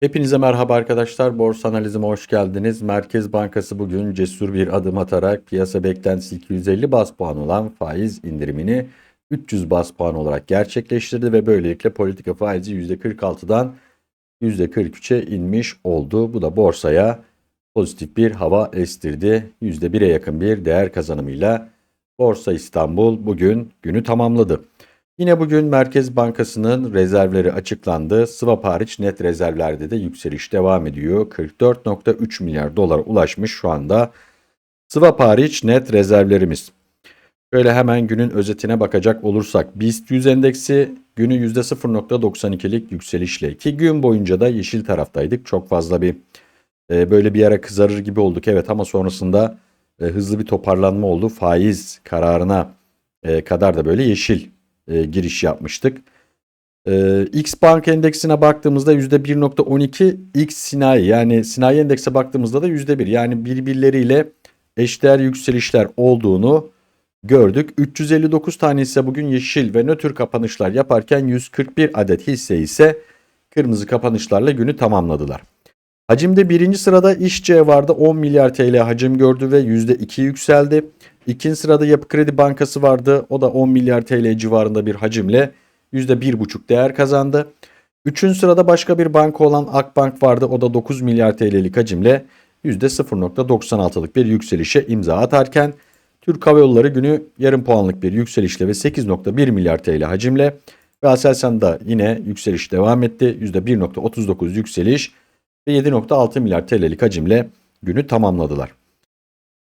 Hepinize merhaba arkadaşlar. Borsa analizime hoş geldiniz. Merkez Bankası bugün cesur bir adım atarak piyasa beklentisi 250 bas puan olan faiz indirimini 300 bas puan olarak gerçekleştirdi ve böylelikle politika faizi %46'dan %43'e inmiş oldu. Bu da borsaya pozitif bir hava estirdi. %1'e yakın bir değer kazanımıyla Borsa İstanbul bugün günü tamamladı. Yine bugün Merkez Bankası'nın rezervleri açıklandı. Swap hariç net rezervlerde de yükseliş devam ediyor. 44.3 milyar dolara ulaşmış şu anda. Swap hariç net rezervlerimiz. Şöyle hemen günün özetine bakacak olursak BIST 100 endeksi günü %0.92'lik yükselişle ki gün boyunca da yeşil taraftaydık. Çok fazla bir e, böyle bir ara kızarır gibi olduk evet ama sonrasında e, hızlı bir toparlanma oldu. Faiz kararına e, kadar da böyle yeşil e, giriş yapmıştık. E, X Bank endeksine baktığımızda %1.12 X Sinayi yani Sinayi endekse baktığımızda da %1 yani birbirleriyle eşdeğer yükselişler olduğunu gördük. 359 tane ise bugün yeşil ve nötr kapanışlar yaparken 141 adet hisse ise kırmızı kapanışlarla günü tamamladılar. Hacimde birinci sırada İşçe vardı 10 milyar TL hacim gördü ve %2 yükseldi. İkinci sırada Yapı Kredi Bankası vardı. O da 10 milyar TL civarında bir hacimle %1,5 değer kazandı. Üçüncü sırada başka bir banka olan Akbank vardı. O da 9 milyar TL'lik hacimle %0.96'lık bir yükselişe imza atarken Türk Hava Yolları günü yarım puanlık bir yükselişle ve 8.1 milyar TL hacimle ve Aselsan da yine yükseliş devam etti. %1.39 yükseliş ve 7.6 milyar TL'lik hacimle günü tamamladılar.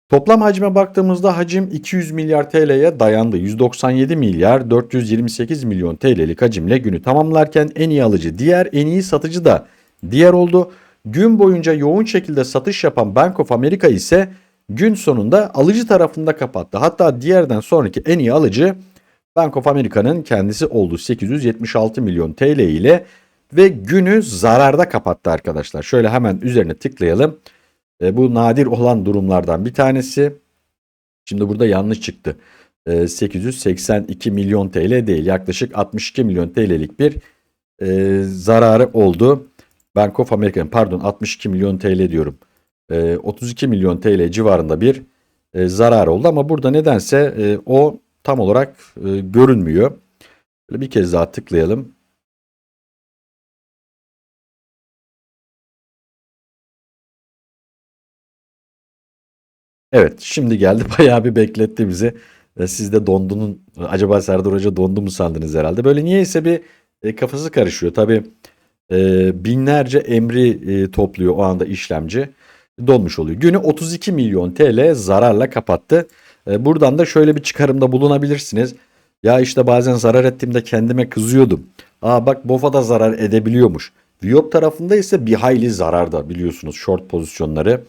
Toplam hacme baktığımızda hacim 200 milyar TL'ye dayandı. 197 milyar 428 milyon TL'lik hacimle günü tamamlarken en iyi alıcı diğer, en iyi satıcı da diğer oldu. Gün boyunca yoğun şekilde satış yapan Bank of America ise gün sonunda alıcı tarafında kapattı. Hatta diğerden sonraki en iyi alıcı Bank of America'nın kendisi oldu. 876 milyon TL ile ve günü zararda kapattı arkadaşlar. Şöyle hemen üzerine tıklayalım. E, bu nadir olan durumlardan bir tanesi. Şimdi burada yanlış çıktı. E, 882 milyon TL değil yaklaşık 62 milyon TL'lik bir e, zararı oldu. Bank of America'nın pardon 62 milyon TL diyorum. E, 32 milyon TL civarında bir e, zarar oldu ama burada nedense e, o tam olarak e, görünmüyor. Böyle bir kez daha tıklayalım. Evet şimdi geldi bayağı bir bekletti bizi. E, Siz de dondunun acaba Serdar Hoca dondu mu sandınız herhalde. Böyle niyeyse bir e, kafası karışıyor. Tabii e, binlerce emri topluyor o anda işlemci. Donmuş oluyor. Günü 32 milyon TL zararla kapattı. Buradan da şöyle bir çıkarımda bulunabilirsiniz. Ya işte bazen zarar ettiğimde kendime kızıyordum. Aa bak BOFA da zarar edebiliyormuş. Viyop tarafında ise bir hayli zararda biliyorsunuz short pozisyonları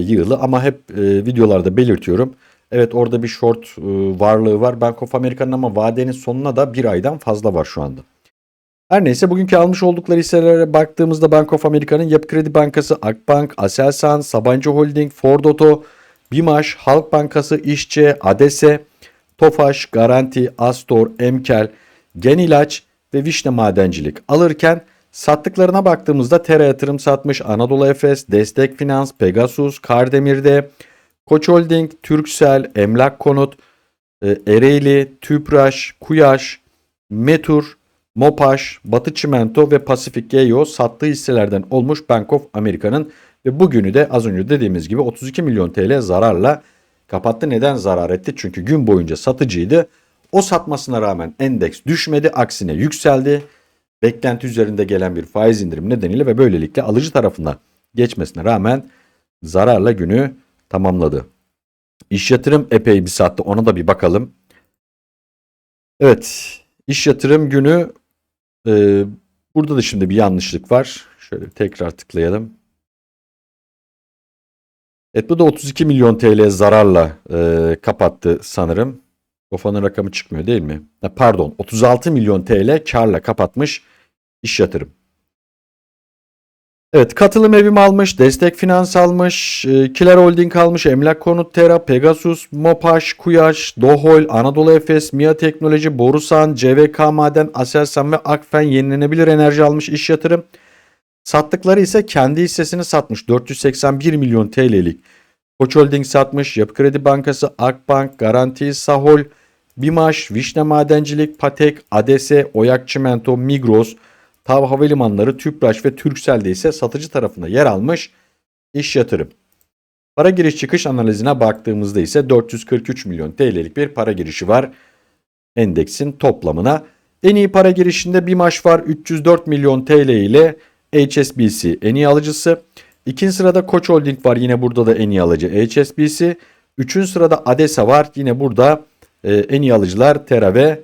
yığılı ama hep e, videolarda belirtiyorum. Evet orada bir short e, varlığı var Bank of America'nın ama vadenin sonuna da bir aydan fazla var şu anda. Her neyse bugünkü almış oldukları hisselere baktığımızda Bank of America'nın Yapı Kredi Bankası, Akbank, Aselsan, Sabancı Holding, Ford Oto, Bimaş, Halk Bankası, İşçe, Adese, Tofaş, Garanti, Astor, Emkel, Genilaç ve Vişne Madencilik alırken sattıklarına baktığımızda Tera Yatırım satmış, Anadolu Efes, Destek Finans, Pegasus, Kardemir'de, Koç Holding, Türksel, Emlak Konut, e, Ereğli, Tüpraş, Kuyaş, Metur, Mopaş, Batı Çimento ve Pasifik Geo sattığı hisselerden olmuş Bank of America'nın ve bugünü de az önce dediğimiz gibi 32 milyon TL zararla kapattı. Neden zarar etti? Çünkü gün boyunca satıcıydı. O satmasına rağmen endeks düşmedi, aksine yükseldi. Beklenti üzerinde gelen bir faiz indirim nedeniyle ve böylelikle alıcı tarafına geçmesine rağmen zararla günü tamamladı. İş yatırım epey bir sattı. Ona da bir bakalım. Evet. iş yatırım günü e, burada da şimdi bir yanlışlık var. Şöyle tekrar tıklayalım. Evet bu da 32 milyon TL zararla e, kapattı sanırım. Kofanın rakamı çıkmıyor değil mi? Ha, pardon 36 milyon TL karla kapatmış iş yatırım. Evet katılım evim almış, destek finans almış, e, Kiler Holding almış, Emlak Konut Tera, Pegasus, Mopaş, Kuyaş, Dohol, Anadolu Efes, MIA Teknoloji, Borusan, CVK Maden, Aselsan ve Akfen yenilenebilir enerji almış iş yatırım. Sattıkları ise kendi hissesini satmış. 481 milyon TL'lik. Koç Holding satmış. Yapı Kredi Bankası, Akbank, Garanti, Sahol, Bimaş, Vişne Madencilik, Patek, Adese, Oyak Çimento, Migros, Tav Havalimanları, Tüpraş ve Türksel'de ise satıcı tarafında yer almış iş yatırım. Para giriş çıkış analizine baktığımızda ise 443 milyon TL'lik bir para girişi var endeksin toplamına. En iyi para girişinde Bimaş var 304 milyon TL ile HSBC en iyi alıcısı. İkinci sırada Koç Holding var yine burada da en iyi alıcı HSBC. Üçüncü sırada Adesa var yine burada e, en iyi alıcılar Tera ve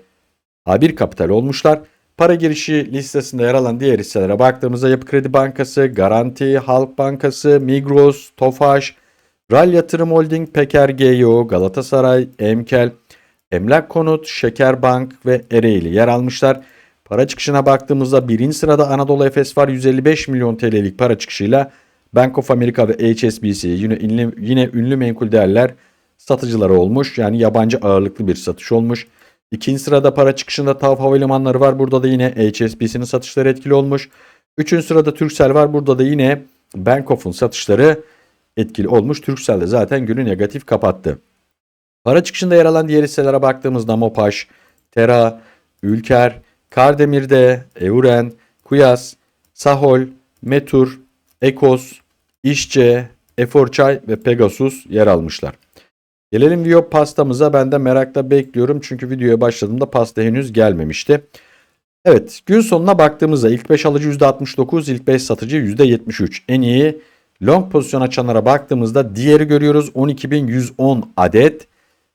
A1 Kapital olmuşlar. Para girişi listesinde yer alan diğer hisselere baktığımızda Yapı Kredi Bankası, Garanti, Halk Bankası, Migros, Tofaş, Ral Yatırım Holding, Peker GYO, Galatasaray, Emkel, Emlak Konut, Şekerbank ve Ereğli yer almışlar. Para çıkışına baktığımızda birinci sırada Anadolu Efes var 155 milyon TL'lik para çıkışıyla Bank of America ve HSBC yine ünlü, yine ünlü menkul değerler satıcıları olmuş. Yani yabancı ağırlıklı bir satış olmuş. İkinci sırada para çıkışında TAV Havalimanları var. Burada da yine HSBC'nin satışları etkili olmuş. Üçüncü sırada Turkcell var. Burada da yine Bank of'un satışları etkili olmuş. Turkcell de zaten günü negatif kapattı. Para çıkışında yer alan diğer hisselere baktığımızda Mopaş, Tera, Ülker, Kardemir'de, Euren, Kuyas, Sahol, Metur, Ekos, İşçe, Eforçay ve Pegasus yer almışlar. Gelelim Viyop pastamıza. Ben de merakla bekliyorum. Çünkü videoya başladığımda pasta henüz gelmemişti. Evet gün sonuna baktığımızda ilk 5 alıcı %69, ilk 5 satıcı %73. En iyi long pozisyon açanlara baktığımızda diğeri görüyoruz 12.110 adet.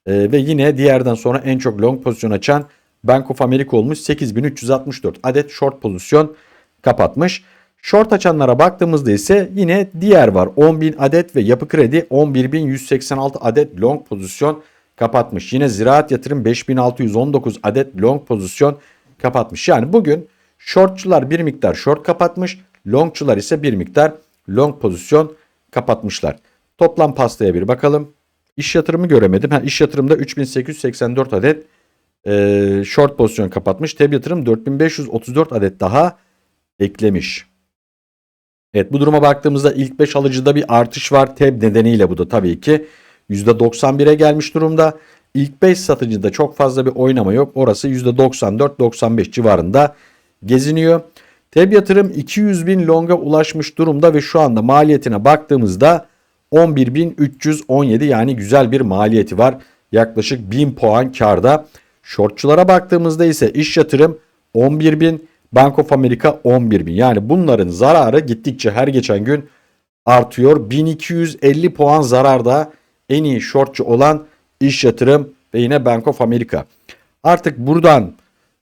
Ee, ve yine diğerden sonra en çok long pozisyon açan Bank of America olmuş 8364 adet short pozisyon kapatmış. Short açanlara baktığımızda ise yine diğer var 10.000 adet ve yapı kredi 11.186 adet long pozisyon kapatmış. Yine ziraat yatırım 5619 adet long pozisyon kapatmış. Yani bugün shortçular bir miktar short kapatmış. Longçular ise bir miktar long pozisyon kapatmışlar. Toplam pastaya bir bakalım. İş yatırımı göremedim. Ha, iş yatırımda 3884 adet e, short pozisyon kapatmış. Teb yatırım 4534 adet daha eklemiş. Evet bu duruma baktığımızda ilk 5 alıcıda bir artış var. TEB nedeniyle bu da tabii ki %91'e gelmiş durumda. İlk 5 satıcıda çok fazla bir oynama yok. Orası %94-95 civarında geziniyor. TEB yatırım 200 bin longa ulaşmış durumda ve şu anda maliyetine baktığımızda 11.317 yani güzel bir maliyeti var. Yaklaşık 1000 puan karda. Shortçulara baktığımızda ise iş yatırım 11.000 Bank of America 11.000 yani bunların zararı gittikçe her geçen gün artıyor. 1250 puan zararda en iyi shortçu olan iş yatırım ve yine Bank of America. Artık buradan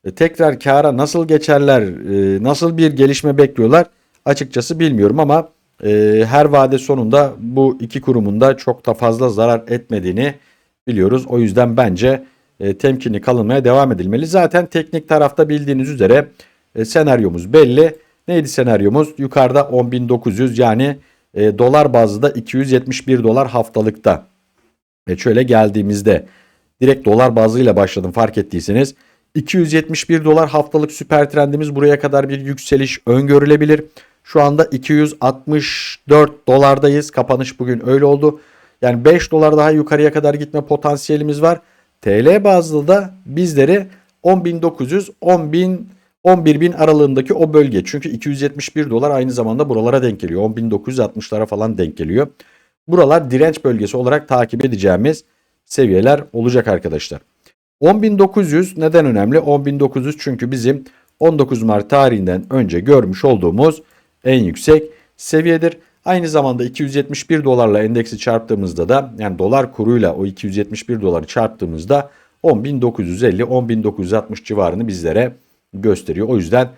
e, tekrar kara nasıl geçerler, e, nasıl bir gelişme bekliyorlar açıkçası bilmiyorum ama e, her vade sonunda bu iki kurumun da çok da fazla zarar etmediğini biliyoruz. O yüzden bence temkinli kalınmaya devam edilmeli. Zaten teknik tarafta bildiğiniz üzere e, senaryomuz belli. Neydi senaryomuz? Yukarıda 10.900 yani e, dolar bazında 271 dolar haftalıkta. Ve şöyle geldiğimizde direkt dolar bazıyla başladım fark ettiyseniz. 271 dolar haftalık süper trendimiz buraya kadar bir yükseliş öngörülebilir. Şu anda 264 dolardayız. Kapanış bugün öyle oldu. Yani 5 dolar daha yukarıya kadar gitme potansiyelimiz var. TL bazlı da bizleri 10.900 10.000 11 bin aralığındaki o bölge. Çünkü 271 dolar aynı zamanda buralara denk geliyor. 10.960'lara falan denk geliyor. Buralar direnç bölgesi olarak takip edeceğimiz seviyeler olacak arkadaşlar. 10.900 neden önemli? 10.900 çünkü bizim 19 Mart tarihinden önce görmüş olduğumuz en yüksek seviyedir. Aynı zamanda 271 dolarla endeksi çarptığımızda da yani dolar kuruyla o 271 doları çarptığımızda 10.950-10.960 civarını bizlere gösteriyor. O yüzden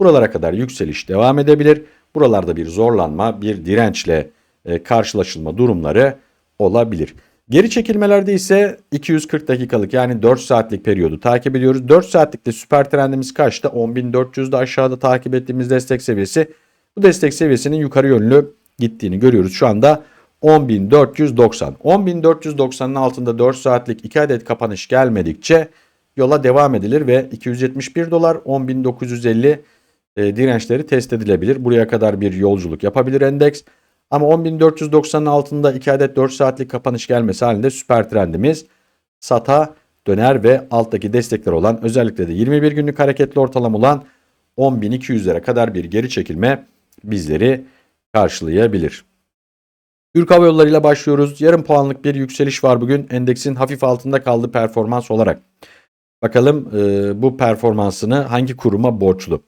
buralara kadar yükseliş devam edebilir. Buralarda bir zorlanma, bir dirençle e, karşılaşılma durumları olabilir. Geri çekilmelerde ise 240 dakikalık yani 4 saatlik periyodu takip ediyoruz. 4 saatlikte süper trendimiz kaçta? 10.400'de aşağıda takip ettiğimiz destek seviyesi. Bu destek seviyesinin yukarı yönlü gittiğini görüyoruz. Şu anda 10.490. 10.490'ın altında 4 saatlik 2 adet kapanış gelmedikçe yola devam edilir ve 271 dolar 10.950 e, dirençleri test edilebilir. Buraya kadar bir yolculuk yapabilir endeks. Ama 10.490'ın altında 2 adet 4 saatlik kapanış gelmesi halinde süper trendimiz SATA döner ve alttaki destekler olan özellikle de 21 günlük hareketli ortalama olan 10.200'lere kadar bir geri çekilme bizleri karşılayabilir. Türk Hava Yolları ile başlıyoruz. Yarım puanlık bir yükseliş var bugün. Endeksin hafif altında kaldığı performans olarak. Bakalım e, bu performansını hangi kuruma borçlu?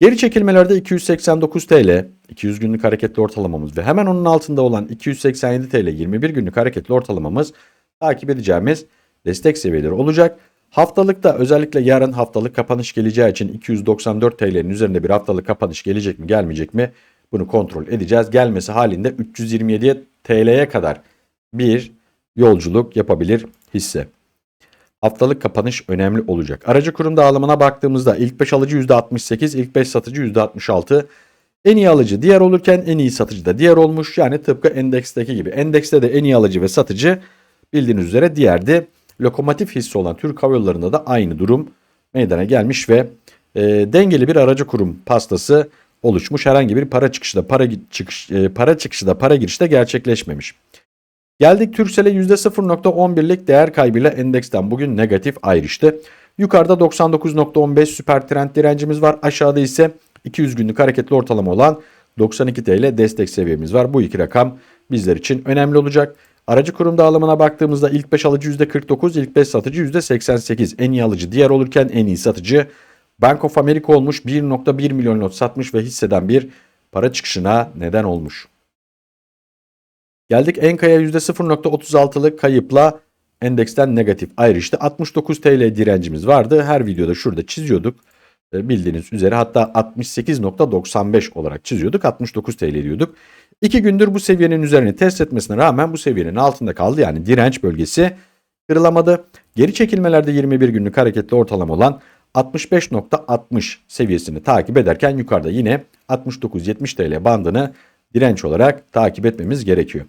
Geri çekilmelerde 289 TL, 200 günlük hareketli ortalamamız ve hemen onun altında olan 287 TL 21 günlük hareketli ortalamamız takip edeceğimiz destek seviyeleri olacak. Haftalıkta özellikle yarın haftalık kapanış geleceği için 294 TL'nin üzerinde bir haftalık kapanış gelecek mi gelmeyecek mi bunu kontrol edeceğiz. Gelmesi halinde 327 TL'ye kadar bir yolculuk yapabilir hisse. Haftalık kapanış önemli olacak. Aracı kurum dağılımına baktığımızda ilk 5 alıcı %68, ilk 5 satıcı %66. En iyi alıcı diğer olurken en iyi satıcı da diğer olmuş. Yani tıpkı endeksteki gibi. Endekste de en iyi alıcı ve satıcı bildiğiniz üzere diğerdi. Lokomotif hissi olan Türk Hava Yolları'nda da aynı durum meydana gelmiş ve e, dengeli bir aracı kurum pastası oluşmuş. Herhangi bir para çıkışı da para çıkış e, para çıkışı da para girişi de gerçekleşmemiş. Geldik Türksel'e %0.11'lik değer kaybıyla endeksten bugün negatif ayrıştı. Yukarıda 99.15 süper trend direncimiz var. Aşağıda ise 200 günlük hareketli ortalama olan 92 TL destek seviyemiz var. Bu iki rakam bizler için önemli olacak. Aracı kurum dağılımına baktığımızda ilk 5 alıcı %49, ilk 5 satıcı %88. En iyi alıcı diğer olurken en iyi satıcı Bank of America olmuş 1.1 milyon lot satmış ve hisseden bir para çıkışına neden olmuş. Geldik Enka'ya %0.36'lık kayıpla endeksten negatif ayrıştı. 69 TL direncimiz vardı. Her videoda şurada çiziyorduk. E, bildiğiniz üzere hatta 68.95 olarak çiziyorduk. 69 TL diyorduk. 2 gündür bu seviyenin üzerini test etmesine rağmen bu seviyenin altında kaldı. Yani direnç bölgesi kırılamadı. Geri çekilmelerde 21 günlük hareketli ortalama olan 65.60 seviyesini takip ederken yukarıda yine 69-70 TL bandını direnç olarak takip etmemiz gerekiyor.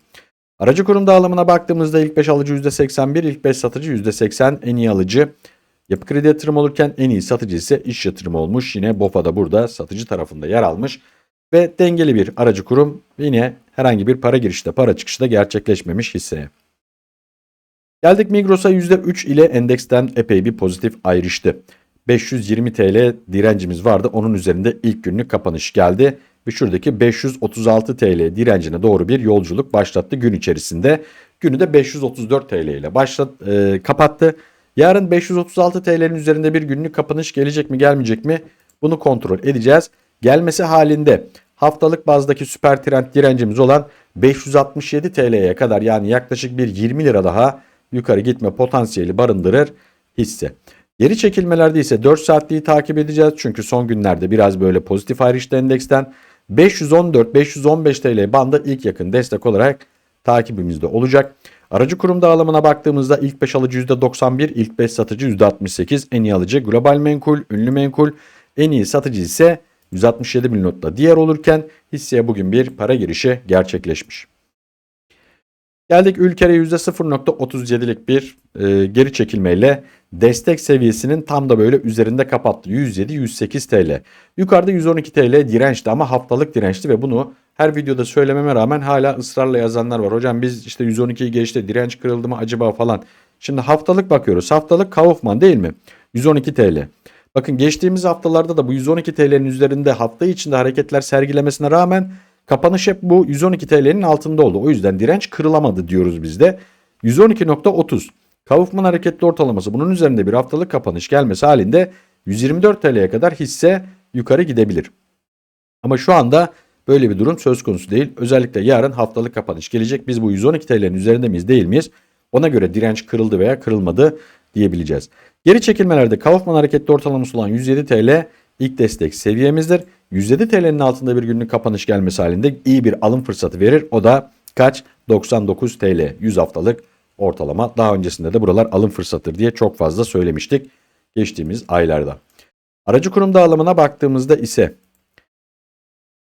Aracı kurum dağılımına baktığımızda ilk 5 alıcı %81, ilk 5 satıcı %80 en iyi alıcı. Yapı kredi yatırım olurken en iyi satıcı ise iş yatırımı olmuş. Yine BOFA da burada satıcı tarafında yer almış. Ve dengeli bir aracı kurum yine herhangi bir para girişte para çıkışta gerçekleşmemiş hisseye. Geldik Migros'a %3 ile endeksten epey bir pozitif ayrıştı. 520 TL direncimiz vardı. Onun üzerinde ilk günlük kapanış geldi. Ve şuradaki 536 TL direncine doğru bir yolculuk başlattı gün içerisinde. Günü de 534 TL ile başlat, e, kapattı. Yarın 536 TL'nin üzerinde bir günlük kapanış gelecek mi gelmeyecek mi? Bunu kontrol edeceğiz. Gelmesi halinde haftalık bazdaki süper trend direncimiz olan 567 TL'ye kadar yani yaklaşık bir 20 lira daha yukarı gitme potansiyeli barındırır hisse. Geri çekilmelerde ise 4 saatliği takip edeceğiz. Çünkü son günlerde biraz böyle pozitif ayrıştı endeksten. 514-515 TL bandı ilk yakın destek olarak takibimizde olacak. Aracı kurum dağılımına baktığımızda ilk 5 alıcı %91, ilk 5 satıcı %68, en iyi alıcı global menkul, ünlü menkul, en iyi satıcı ise 167 bin notla diğer olurken hisseye bugün bir para girişi gerçekleşmiş. Geldik ülkere %0.37'lik bir e, geri çekilmeyle destek seviyesinin tam da böyle üzerinde kapattı. 107-108 TL. Yukarıda 112 TL dirençti ama haftalık dirençti ve bunu her videoda söylememe rağmen hala ısrarla yazanlar var. Hocam biz işte 112'yi geçti direnç kırıldı mı acaba falan. Şimdi haftalık bakıyoruz. Haftalık Kaufman değil mi? 112 TL. Bakın geçtiğimiz haftalarda da bu 112 TL'nin üzerinde hafta içinde hareketler sergilemesine rağmen kapanış hep bu 112 TL'nin altında oldu. O yüzden direnç kırılamadı diyoruz biz de. 112.30 Kaufman hareketli ortalaması bunun üzerinde bir haftalık kapanış gelmesi halinde 124 TL'ye kadar hisse yukarı gidebilir. Ama şu anda böyle bir durum söz konusu değil. Özellikle yarın haftalık kapanış gelecek. Biz bu 112 TL'nin üzerinde miyiz değil miyiz? Ona göre direnç kırıldı veya kırılmadı diyebileceğiz. Geri çekilmelerde Kaufman hareketli ortalaması olan 107 TL ilk destek seviyemizdir. 107 TL'nin altında bir günlük kapanış gelmesi halinde iyi bir alım fırsatı verir. O da kaç? 99 TL 100 haftalık ortalama. Daha öncesinde de buralar alım fırsatıdır diye çok fazla söylemiştik geçtiğimiz aylarda. Aracı kurum dağılımına baktığımızda ise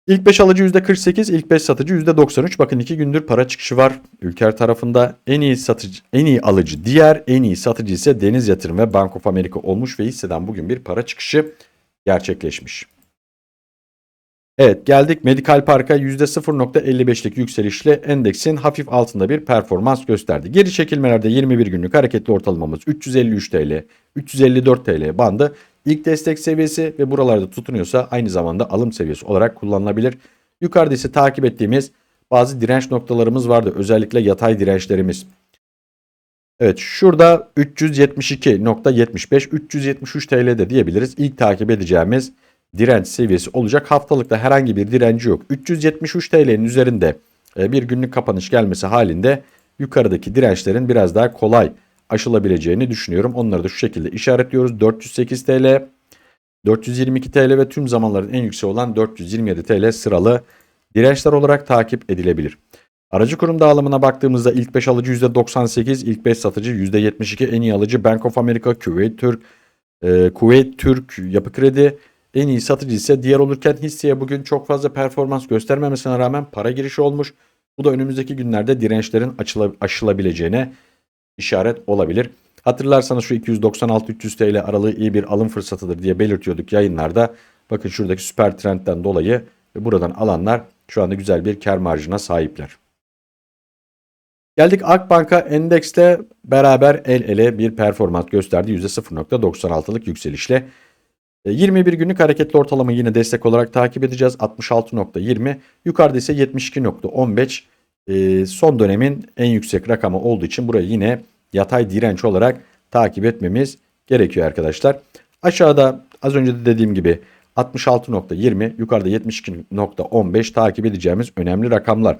ilk 5 alıcı %48, ilk 5 satıcı %93. Bakın 2 gündür para çıkışı var. Ülker tarafında en iyi satıcı, en iyi alıcı diğer, en iyi satıcı ise Deniz Yatırım ve Bank of America olmuş ve hisseden bugün bir para çıkışı gerçekleşmiş. Evet geldik Medikal Park'a %0.55'lik yükselişle endeksin hafif altında bir performans gösterdi. Geri çekilmelerde 21 günlük hareketli ortalamamız 353 TL, 354 TL bandı. İlk destek seviyesi ve buralarda tutunuyorsa aynı zamanda alım seviyesi olarak kullanılabilir. Yukarıda ise takip ettiğimiz bazı direnç noktalarımız vardı. Özellikle yatay dirençlerimiz. Evet şurada 372.75 373 TL de diyebiliriz. İlk takip edeceğimiz direnç seviyesi olacak. Haftalıkta herhangi bir direnci yok. 373 TL'nin üzerinde e, bir günlük kapanış gelmesi halinde yukarıdaki dirençlerin biraz daha kolay aşılabileceğini düşünüyorum. Onları da şu şekilde işaretliyoruz. 408 TL, 422 TL ve tüm zamanların en yüksek olan 427 TL sıralı dirençler olarak takip edilebilir. Aracı kurum dağılımına baktığımızda ilk 5 alıcı %98, ilk 5 satıcı %72, en iyi alıcı Bank of America, Kuveyt Türk, e, Kuveyt Türk Yapı Kredi, en iyi satıcı ise diğer olurken hisseye bugün çok fazla performans göstermemesine rağmen para girişi olmuş. Bu da önümüzdeki günlerde dirençlerin aşılabileceğine işaret olabilir. Hatırlarsanız şu 296-300 TL aralığı iyi bir alım fırsatıdır diye belirtiyorduk yayınlarda. Bakın şuradaki süper trendten dolayı buradan alanlar şu anda güzel bir kar marjına sahipler. Geldik Akbank'a endekste beraber el ele bir performans gösterdi. %0.96'lık yükselişle. 21 e, günlük hareketli ortalama yine destek olarak takip edeceğiz. 66.20 yukarıda ise 72.15 e, son dönemin en yüksek rakamı olduğu için burayı yine yatay direnç olarak takip etmemiz gerekiyor arkadaşlar. Aşağıda az önce de dediğim gibi 66.20 yukarıda 72.15 takip edeceğimiz önemli rakamlar.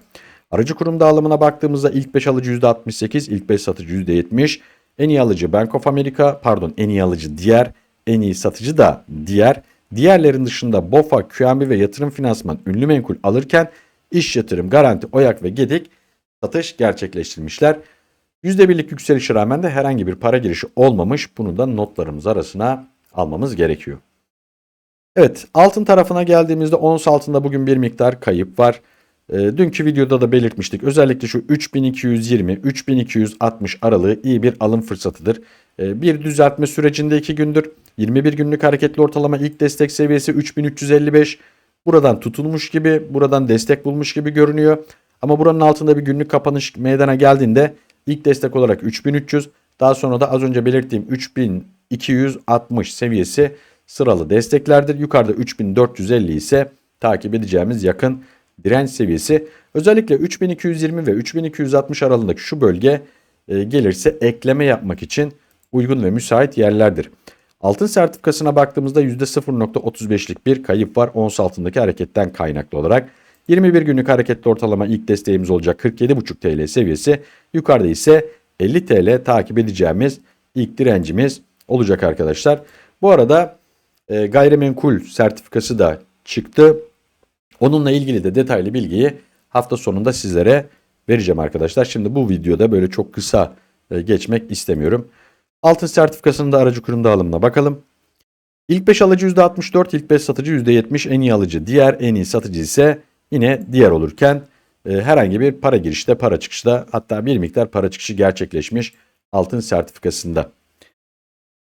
Aracı kurum dağılımına baktığımızda ilk 5 alıcı %68, ilk 5 satıcı %70. En iyi alıcı Bank of America, pardon en iyi alıcı diğer, en iyi satıcı da diğer. Diğerlerin dışında BOFA, QNB ve yatırım finansman ünlü menkul alırken iş yatırım, garanti, oyak ve gedik satış gerçekleştirmişler. %1'lik yükselişe rağmen de herhangi bir para girişi olmamış. Bunu da notlarımız arasına almamız gerekiyor. Evet altın tarafına geldiğimizde ons altında bugün bir miktar kayıp var. E, dünkü videoda da belirtmiştik. Özellikle şu 3220-3260 aralığı iyi bir alım fırsatıdır. E, bir düzeltme sürecinde 2 gündür. 21 günlük hareketli ortalama ilk destek seviyesi 3355. Buradan tutulmuş gibi, buradan destek bulmuş gibi görünüyor. Ama buranın altında bir günlük kapanış meydana geldiğinde ilk destek olarak 3300, daha sonra da az önce belirttiğim 3260 seviyesi sıralı desteklerdir. Yukarıda 3450 ise takip edeceğimiz yakın direnç seviyesi. Özellikle 3220 ve 3260 aralığındaki şu bölge e, gelirse ekleme yapmak için uygun ve müsait yerlerdir. Altın sertifikasına baktığımızda %0.35'lik bir kayıp var ons altındaki hareketten kaynaklı olarak. 21 günlük hareketli ortalama ilk desteğimiz olacak 47,5 TL seviyesi. Yukarıda ise 50 TL takip edeceğimiz ilk direncimiz olacak arkadaşlar. Bu arada e, gayrimenkul sertifikası da çıktı. Onunla ilgili de detaylı bilgiyi hafta sonunda sizlere vereceğim arkadaşlar. Şimdi bu videoda böyle çok kısa e, geçmek istemiyorum. Altın sertifikasının da aracı kurum dağılımına bakalım. İlk 5 alıcı %64, ilk 5 satıcı %70, en iyi alıcı diğer, en iyi satıcı ise yine diğer olurken e, herhangi bir para girişte, para çıkışta hatta bir miktar para çıkışı gerçekleşmiş altın sertifikasında.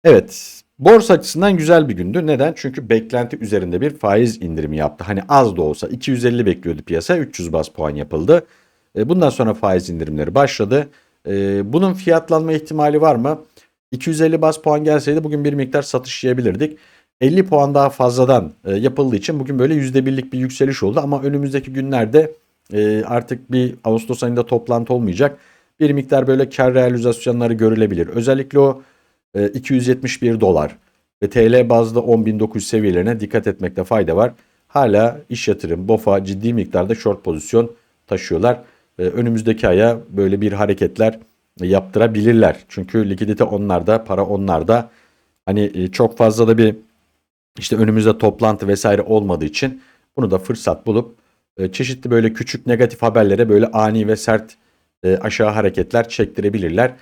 Evet, borsa açısından güzel bir gündü. Neden? Çünkü beklenti üzerinde bir faiz indirimi yaptı. Hani az da olsa 250 bekliyordu piyasa, 300 bas puan yapıldı. E, bundan sonra faiz indirimleri başladı. E, bunun fiyatlanma ihtimali var mı? 250 bas puan gelseydi bugün bir miktar satış yiyebilirdik. 50 puan daha fazladan e, yapıldığı için bugün böyle %1'lik bir yükseliş oldu. Ama önümüzdeki günlerde artık bir Ağustos ayında toplantı olmayacak. Bir miktar böyle kar realizasyonları görülebilir. Özellikle o 271 dolar ve TL bazda 10.900 seviyelerine dikkat etmekte fayda var. Hala iş yatırım, BOFA ciddi miktarda short pozisyon taşıyorlar. E, önümüzdeki aya böyle bir hareketler yaptırabilirler. Çünkü likidite onlarda, para onlarda. Hani e, çok fazla da bir işte önümüzde toplantı vesaire olmadığı için bunu da fırsat bulup e, çeşitli böyle küçük negatif haberlere böyle ani ve sert e, aşağı hareketler çektirebilirler.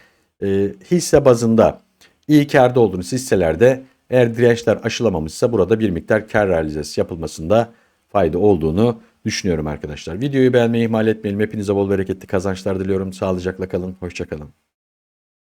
Hisse bazında iyi karda olduğunuz hisselerde eğer dirençler aşılamamışsa burada bir miktar kar realizesi yapılmasında fayda olduğunu düşünüyorum arkadaşlar. Videoyu beğenmeyi ihmal etmeyelim. Hepinize bol bereketli kazançlar diliyorum. Sağlıcakla kalın. Hoşçakalın.